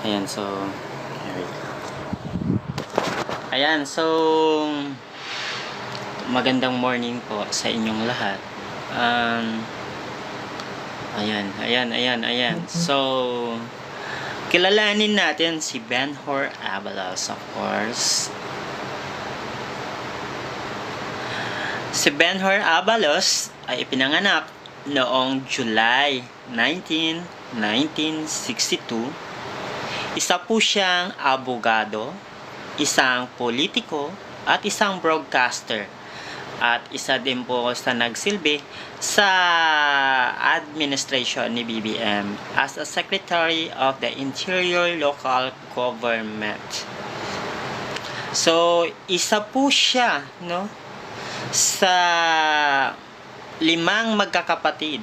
Ayan, so... Ayan, so... Magandang morning po sa inyong lahat. Um, ayan, ayan, ayan, ayan. So, kilalanin natin si Ben-Hur Abalos, of course. Si Ben-Hur Abalos ay ipinanganak noong July 19, 1962 isa po siyang abogado, isang politiko, at isang broadcaster. At isa din po sa nagsilbi sa administration ni BBM as a Secretary of the Interior Local Government. So, isa po siya, no, sa limang magkakapatid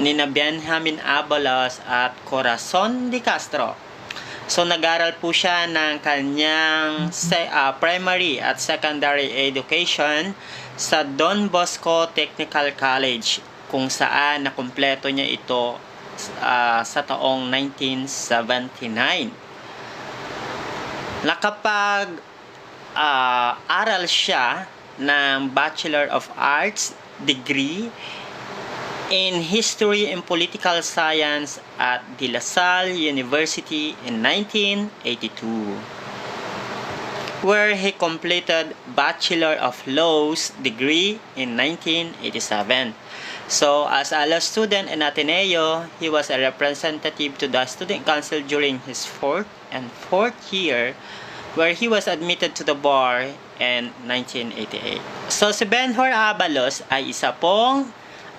ni Benjamin Abalos at Corazon de Castro. So nag-aral po siya ng kanyang ah, primary at secondary education sa Don Bosco Technical College kung saan nakumpleto niya ito ah, sa taong 1979. Nakapag ah, aral siya ng Bachelor of Arts degree in History and Political Science at De La Salle University in 1982 where he completed Bachelor of Laws degree in 1987. So, as a law student in Ateneo, he was a representative to the Student Council during his fourth and fourth year where he was admitted to the bar in 1988. So, si Benhor Abalos ay isa pong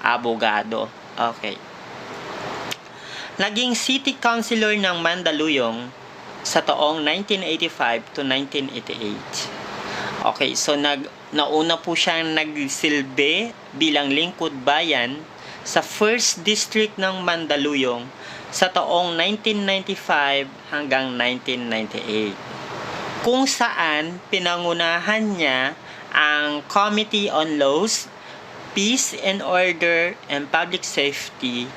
abogado. Okay. Naging city councilor ng Mandaluyong sa taong 1985 to 1988. Okay, so nag nauna po siyang nagsilbi bilang lingkod bayan sa 1st District ng Mandaluyong sa taong 1995 hanggang 1998 kung saan pinangunahan niya ang Committee on Laws, Peace and Order and Public Safety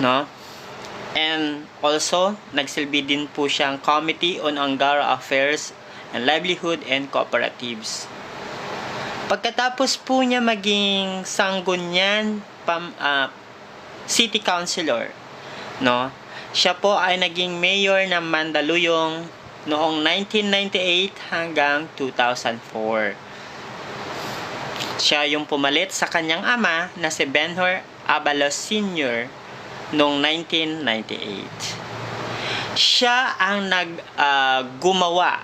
no? And also nagsilbi din po siyang Committee on Angara Affairs and Livelihood and Cooperatives. Pagkatapos po niya maging sanggunyan pam, ah, city councilor no? Siya po ay naging mayor ng Mandaluyong noong 1998 hanggang 2004 siya yung pumalit sa kanyang ama na si Benhur Abalos Sr. noong 1998. Siya ang nag gumawa.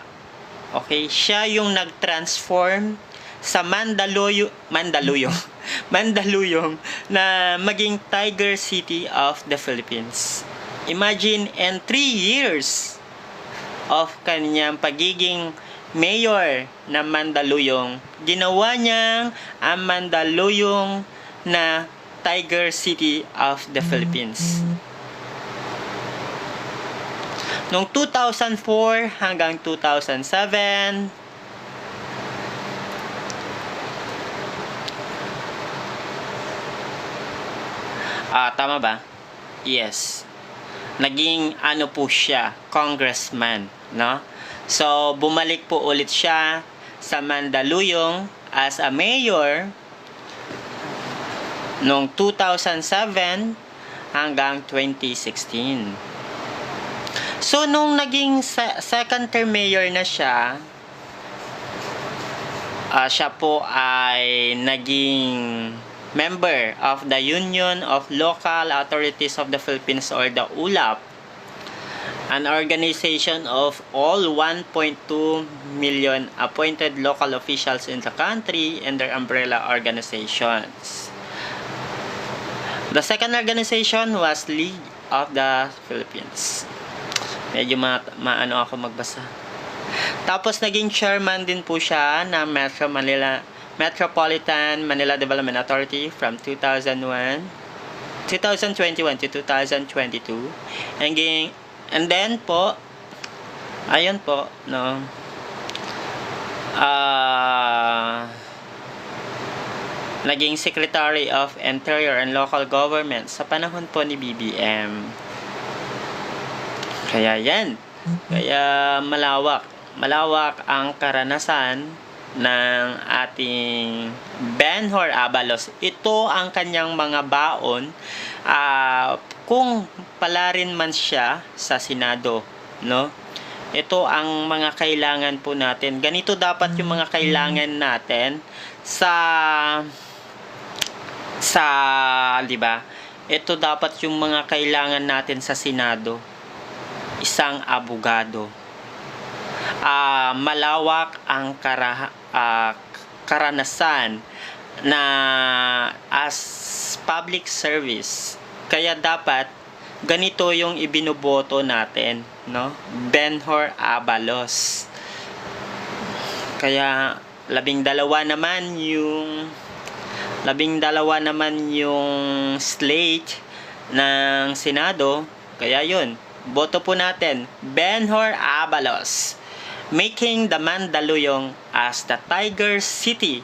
Okay, siya yung nag-transform sa Mandaluyong Mandaluyong Mandaluyong na maging Tiger City of the Philippines. Imagine in 3 years of kanyang pagiging mayor ng Mandaluyong, ginawa niyang ang Mandaluyong na Tiger City of the Philippines. Noong 2004 hanggang 2007, Ah, tama ba? Yes. Naging ano po siya, congressman, no? So, bumalik po ulit siya sa Mandaluyong as a mayor noong 2007 hanggang 2016. So, nung naging se- second term mayor na siya, ah, siya po ay naging member of the Union of Local Authorities of the Philippines or the ULAP an organization of all 1.2 million appointed local officials in the country and their umbrella organizations. The second organization was League of the Philippines. Medyo ma maano ako magbasa. Tapos naging chairman din po siya ng Metro Manila Metropolitan Manila Development Authority from 2001 2021 to 2022. And, and then po, ayun po, no, ah, naging Secretary of Interior and Local Government sa panahon po ni BBM. Kaya yan. Kaya malawak. Malawak ang karanasan ng ating Benhor Abalos. Ito ang kanyang mga baon ah, kung pala rin man siya sa Senado, no? Ito ang mga kailangan po natin. Ganito dapat yung mga kailangan natin sa sa 'di ba? Ito dapat yung mga kailangan natin sa Senado. Isang abogado. Ah, malawak ang kara, ah, karanasan na as public service. Kaya dapat ganito yung ibinuboto natin, no? Benhor Abalos. Kaya labing dalawa naman yung labing dalawa naman yung slate ng Senado. Kaya yun, boto po natin, Benhor Abalos, making the Mandaluyong as the Tiger City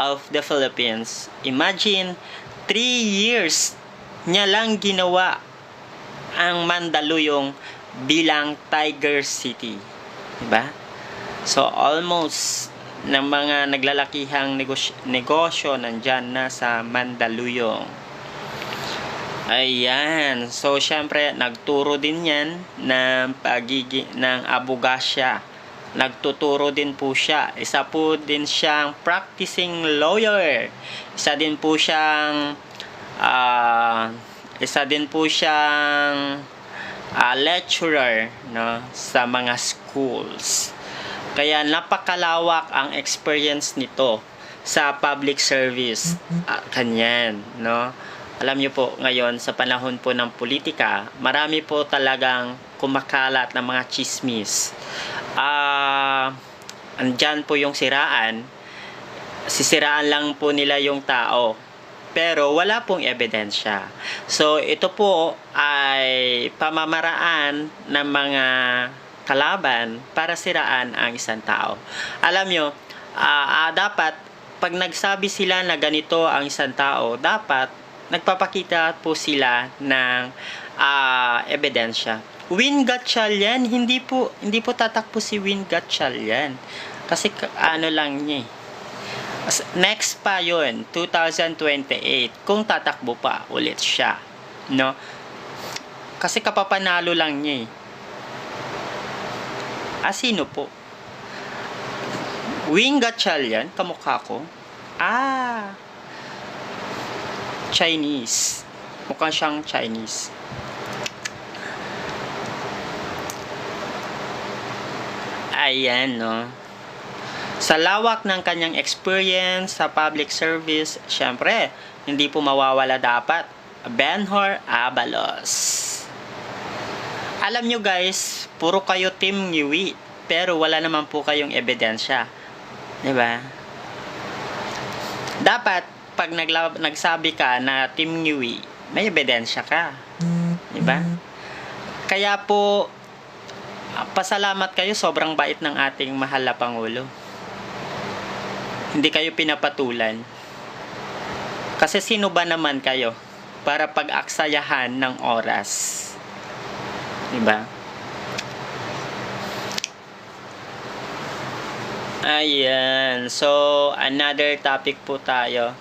of the Philippines. Imagine, three years niya lang ginawa ang Mandaluyong bilang Tiger City. Diba? So, almost ng mga naglalakihang negosyo, negosyo nandyan na sa Mandaluyong. Ayan. So, syempre, nagturo din yan ng pagigi ng abogasya. Nagtuturo din po siya. Isa po din siyang practicing lawyer. Isa din po siyang ah, isa din po siyang ah, lecturer no, sa mga schools. Kaya napakalawak ang experience nito sa public service ah, kanyan, no? Alam niyo po, ngayon sa panahon po ng politika, marami po talagang kumakalat ng mga chismis. Ah, andyan po yung siraan. Sisiraan lang po nila yung tao. Pero wala pong ebidensya. So ito po ay pamamaraan ng mga kalaban para siraan ang isang tao. Alam nyo, ah, ah, dapat pag nagsabi sila na ganito ang isang tao, dapat nagpapakita po sila ng ah, ebidensya. Win Gatchalian, hindi po hindi po tatakbo si Win Gatchalian. Kasi ka- ano lang niya eh. Next pa yun, 2028, kung tatakbo pa ulit siya. No? Kasi kapapanalo lang niya eh. Ah, sino po? Wing Gatchalian, kamukha ko. Ah, Chinese. Mukhang siyang Chinese. Ayan, no. Sa lawak ng kanyang experience sa public service, syempre, hindi po mawawala dapat. Benhor Abalos. Alam nyo guys, puro kayo team Ngiwi, pero wala naman po kayong ebidensya. ba? Dapat, pag nagsabi ka na team Ngiwi, may ebidensya ka. ba? Kaya po, pasalamat kayo, sobrang bait ng ating mahal na Pangulo. Hindi kayo pinapatulan. Kasi sino ba naman kayo para pag-aksayahan ng oras? Diba? Ayan. So, another topic po tayo.